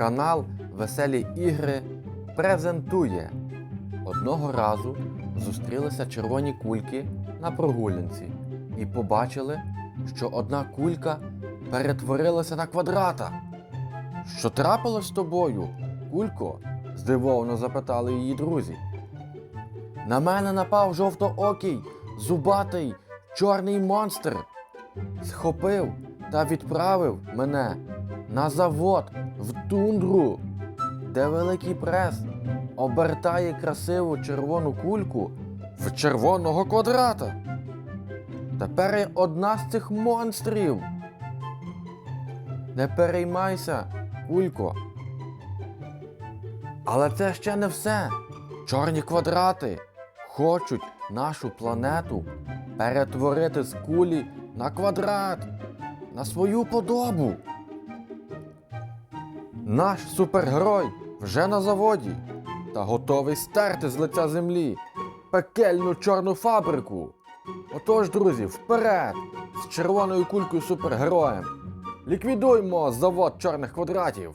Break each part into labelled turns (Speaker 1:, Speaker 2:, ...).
Speaker 1: Канал Веселі ігри презентує. Одного разу зустрілися червоні кульки на прогулянці і побачили, що одна кулька перетворилася на квадрата. Що трапилось з тобою, кулько? здивовано запитали її друзі. На мене напав жовтоокий, зубатий, чорний монстр. Схопив та відправив мене на завод в тундру, де великий прес обертає красиву червону кульку в червоного квадрата. Тепер я одна з цих монстрів. Не переймайся, кулько. Але це ще не все. Чорні квадрати хочуть нашу планету перетворити з кулі на квадрат, на свою подобу. Наш супергерой вже на заводі та готовий стерти з лиця землі пекельну чорну фабрику. Отож, друзі, вперед з червоною кулькою супергероєм. Ліквідуймо завод чорних квадратів.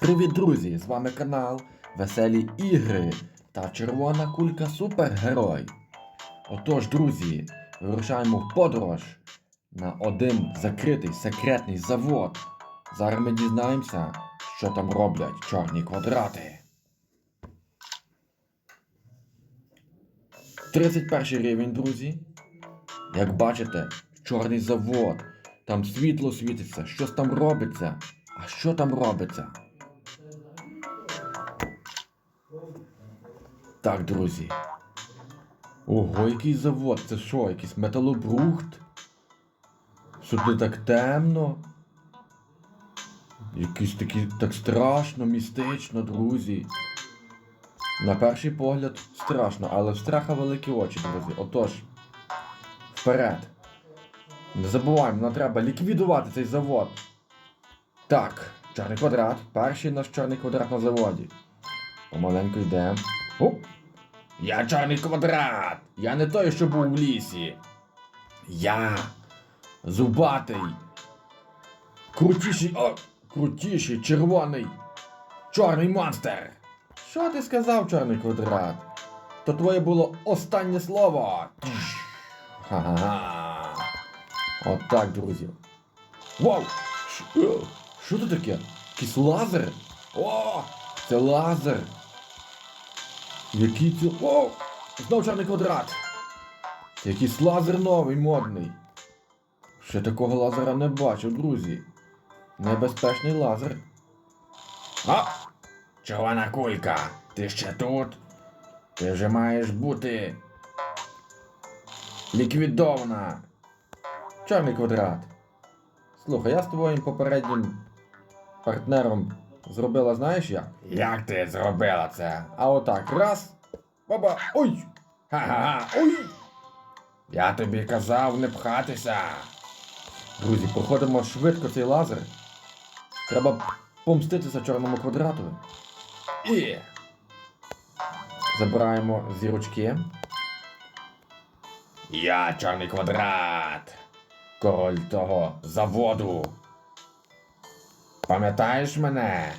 Speaker 1: Привіт, друзі! З вами канал Веселі Ігри та Червона кулька Супергерой. Отож, друзі, вирушаємо в подорож на один закритий секретний завод. Зараз ми дізнаємося, що там роблять чорні квадрати. 31 рівень, друзі. Як бачите, чорний завод. Там світло світиться. Щось там робиться. А що там робиться? Так, друзі. Ого, який завод? Це що, якийсь металобрухт? Тут так темно? Якийсь такий так страшно, містично, друзі. На перший погляд страшно, але в страха великі очі, друзі. Отож, вперед. Не забуваємо, нам треба ліквідувати цей завод. Так, чорний квадрат. Перший наш чорний квадрат на заводі. Помаленьку йдемо. Я чорний квадрат! Я не той, що був в лісі. Я зубатий. Крутіший. О! Крутіший, червоний. Чорний монстр. Що ти сказав, чорний квадрат? То твоє було останнє слово. Ха-ха-ха. От так, друзі. Вау! Що це таке? Якийсь лазер? О! Це лазер! Який це. О! Знов чорний квадрат! Якийсь лазер новий, модний. Ще такого лазера не бачив, друзі. Небезпечний лазер. А! Червона кулька! Ти ще тут? Ти вже маєш бути. Ліквідована. Чорний квадрат. Слухай, я з твоїм попереднім партнером зробила, знаєш як? Як ти зробила це? А отак, раз. Баба. Ой! Ха-ха-ха! Ой! Я тобі казав не пхатися. Друзі, проходимо швидко цей лазер. Треба помститися чорному квадрату. І. Забираємо зірочки. Я чорний квадрат. Король того заводу. Пам'ятаєш мене?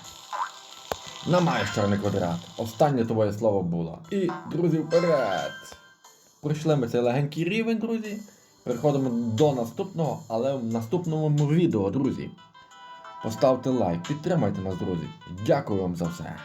Speaker 1: Намаєш чорний квадрат. Останнє твоє слово було. І, друзі, вперед! Пройшли ми цей легенький рівень, друзі. Переходимо до наступного, але в наступному відео, друзі. Поставте лайк, підтримайте нас, друзі. Дякую вам за все.